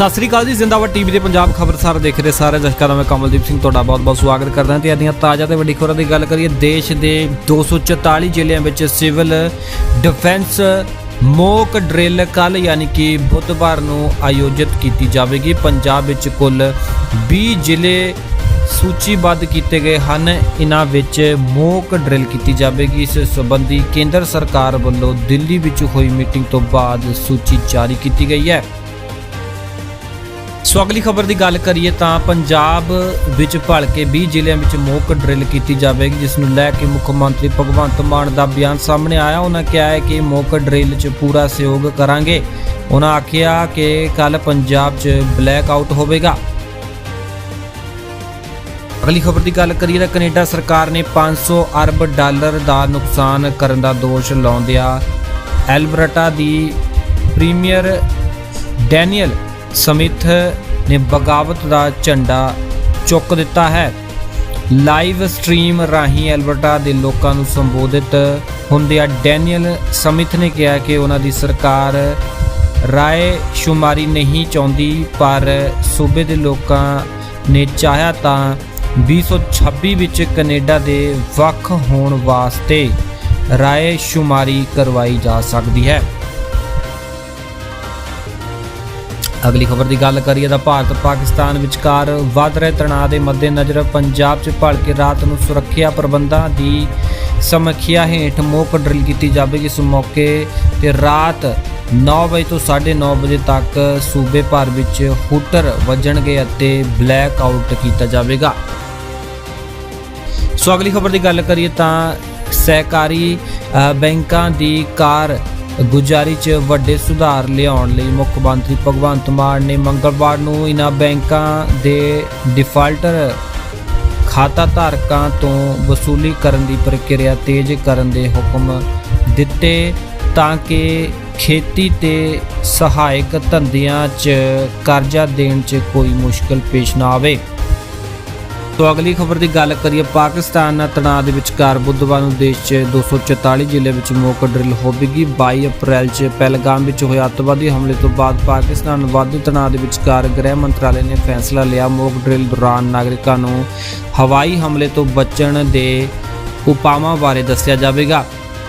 ਸਤਿ ਸ੍ਰੀ ਅਕਾਲ ਜੀ, ਜ਼ਿੰਦਾਬਾਦ ਟੀਵੀ ਦੇ ਪੰਜਾਬ ਖਬਰਸਾਰ ਦੇਖ ਰਹੇ ਸਾਰੇ ਦਰਸ਼ਕਾਂ ਦਾ ਮੈਂ ਕਮਲਦੀਪ ਸਿੰਘ ਤੁਹਾਡਾ ਬਹੁਤ-ਬਹੁਤ ਸਵਾਗਤ ਕਰਦਾ ਹਾਂ ਤੇ ਦੀਆਂ ਤਾਜ਼ਾ ਤੇ ਵੱਡੀ ਖਬਰਾਂ ਦੀ ਗੱਲ ਕਰੀਏ, ਦੇਸ਼ ਦੇ 244 ਜ਼ਿਲ੍ਹਿਆਂ ਵਿੱਚ ਸਿਵਲ ਡਿਫੈਂਸ ਮੋਕ ਡਰਿਲ ਕੱਲ ਯਾਨੀ ਕਿ ਬੁੱਧਵਾਰ ਨੂੰ ਆਯੋਜਿਤ ਕੀਤੀ ਜਾਵੇਗੀ। ਪੰਜਾਬ ਵਿੱਚ ਕੁੱਲ 20 ਜ਼ਿਲ੍ਹੇ ਸੂਚੀਬੱਧ ਕੀਤੇ ਗਏ ਹਨ। ਇਹਨਾਂ ਵਿੱਚ ਮੋਕ ਡਰਿਲ ਕੀਤੀ ਜਾਵੇਗੀ। ਇਸ ਸੰਬੰਧੀ ਕੇਂਦਰ ਸਰਕਾਰ ਵੱਲੋਂ ਦਿੱਲੀ ਵਿੱਚ ਹੋਈ ਮੀਟਿੰਗ ਤੋਂ ਬਾਅਦ ਸੂਚੀ ਜਾਰੀ ਕੀਤੀ ਗਈ ਹੈ। ਸੋ ਅਗਲੀ ਖਬਰ ਦੀ ਗੱਲ ਕਰੀਏ ਤਾਂ ਪੰਜਾਬ ਵਿੱਚ ਭਲਕੇ 20 ਜ਼ਿਲ੍ਹਿਆਂ ਵਿੱਚ ਮੋਕ ਡਰਿਲ ਕੀਤੀ ਜਾਵੇਗੀ, ਜਿਸ ਨੂੰ ਲੈ ਕੇ ਮੁੱਖ ਮੰਤਰੀ ਭਗਵੰਤ ਮਾਨ ਦਾ ਬਿਆਨ ਸਾਹਮਣੇ ਆਇਆ। ਉਹਨਾਂ ਕਿਹਾ ਹੈ ਕਿ ਮੋਕ ਡਰਿਲ 'ਚ ਪੂਰਾ ਸਹਿਯੋਗ ਕਰਾਂਗੇ। ਉਹਨਾਂ ਆਖਿਆ ਕਿ ਕੱਲ ਪੰਜਾਬ 'ਚ ਬਲੈਕ ਆਊਟ ਹੋਵੇਗਾ। ਅਗਲੀ ਖਬਰ ਦੀ ਗੱਲ ਕਰੀਏ ਤਾਂ ਕੈਨੇਡਾ ਸਰਕਾਰ ਨੇ 500 ਅਰਬ ਡਾਲਰ ਦਾ ਨੁਕਸਾਨ ਕਰਨ ਦਾ ਦੋਸ਼ ਲਾਉਂਦਿਆਂ ਐਲਬਰਟਾ ਦੀ ਪ੍ਰੀਮੀਅਰ ਡੈਨੀਅਲ ਸਮਿਥ ਨੇ ਬਗਾਵਤ ਦਾ ਝੰਡਾ ਚੁੱਕ ਦਿੱਤਾ ਹੈ। ਲਾਈਵ ਸਟ੍ਰੀਮ ਰਾਹੀਂ ਐਲਬਰਟਾ ਦੇ ਲੋਕਾਂ ਨੂੰ ਸੰਬੋਧਿਤ ਹੁੰਦਿਆਂ ਡੈਨੀਅਲ ਸਮਿਥ ਨੇ ਕਿਹਾ ਕਿ ਉਹਨਾਂ ਦੀ ਸਰਕਾਰ ਰਾਏ ਸ਼ੁਮਾਰੀ ਨਹੀਂ ਚਾਹੁੰਦੀ, ਪਰ ਸੂਬੇ ਦੇ ਲੋਕਾਂ ਨੇ ਚਾਹਿਆ ਤਾਂ 2026 ਵਿੱਚ ਕੈਨੇਡਾ ਦੇ ਵੱਖ ਹੋਣ ਵਾਸਤੇ ਰਾਏ ਸ਼ੁਮਾਰੀ ਕਰਵਾਈ ਜਾ ਸਕਦੀ ਹੈ। ਅਗਲੀ ਖਬਰ ਦੀ ਗੱਲ ਕਰੀਏ ਤਾਂ ਭਾਰਤ ਪਾਕਿਸਤਾਨ ਵਿਚਕਾਰ ਵੱਧ ਰਹੇ ਤਣਾਅ ਦੇ ਮੱਦੇਨਜ਼ਰ ਪੰਜਾਬ 'ਚ ਭਲਕੇ ਰਾਤ ਨੂੰ ਸੁਰੱਖਿਆ ਪ੍ਰਬੰਧਾਂ ਦੀ ਸਮੀਖਿਆ ਹੇਠ ਮੋਕ ਡਰਿਲ ਕੀਤੀ ਜਾਵੇਗੀ। ਇਸ ਮੌਕੇ ਤੇ ਰਾਤ 9 ਵਜੇ ਤੋਂ 9:30 ਵਜੇ ਤੱਕ ਸੂਬੇ ਭਰ ਵਿੱਚ ਹੂਟਰ ਵੱਜਣਗੇ ਅਤੇ ਬਲੈਕ ਆਊਟ ਕੀਤਾ ਜਾਵੇਗਾ। ਸੋ ਅਗਲੀ ਖਬਰ ਦੀ ਗੱਲ ਕਰੀਏ ਤਾਂ ਸਹਿਕਾਰੀ ਬੈਂਕਾਂ ਦੀ ਕਾਰ ਗੁਜ਼ਾਰੀ 'ਚ ਵੱਡੇ ਸੁਧਾਰ ਲਿਆਉਣ ਲਈ ਮੁੱਖ ਮੰਤਰੀ ਭਗਵੰਤ ਮਾਨ ਨੇ ਮੰਗਲਵਾਰ ਨੂੰ ਇਨ੍ਹਾਂ ਬੈਂਕਾਂ ਦੇ ਡਿਫਾਲਟਰ ਖਾਤਾ ਧਾਰਕਾਂ ਤੋਂ ਵਸੂਲੀ ਕਰਨ ਦੀ ਪ੍ਰਕਿਰਿਆ ਤੇਜ਼ ਕਰਨ ਦੇ ਹੁਕਮ ਦਿੱਤੇ ਤਾਂ ਕਿ ਖੇਤੀ ਤੇ ਸਹਾਇਕ ਧੰਦਿਆਂ 'ਚ ਕਰਜ਼ਾ ਦੇਣ 'ਚ ਕੋਈ ਮੁਸ਼ਕਲ ਪੇਸ਼ ਨਾ ਆਵੇ। ਤੋ ਅਗਲੀ ਖਬਰ ਦੀ ਗੱਲ ਕਰੀਏ, ਪਾਕਿਸਤਾਨ ਨਾਲ ਤਣਾਅ ਦੇ ਵਿਚਕਾਰ ਬੁੱਧਵਾਰ ਨੂੰ ਦੇਸ਼ 'ਚ 244 ਜ਼ਿਲ੍ਹੇ ਵਿੱਚ ਮੌਕ ਡਰਿਲ ਹੋਵੇਗੀ 22 ਅਪ੍ਰੈਲ 'ਚ ਪਹਿਲਗਾਮ ਵਿੱਚ ਹੋਏ ਅੱਤਵਾਦੀ ਹਮਲੇ ਤੋਂ ਬਾਅਦ ਪਾਕਿਸਤਾਨ ਵਾਧੂ ਤਣਾਅ ਦੇ ਵਿਚਕਾਰ ਗ੍ਰਹਿ ਮੰਤਰਾਲੇ ਨੇ ਫੈਸਲਾ ਲਿਆ। ਮੌਕ ਡਰਿਲ ਦੌਰਾਨ ਨਾਗਰਿਕਾਂ ਨੂੰ ਹਵਾਈ ਹਮਲੇ ਤੋਂ ਬਚਣ ਦੇ ਉਪਾਵਾਂ ਬਾਰੇ ਦੱਸਿਆ ਜਾਵੇਗਾ।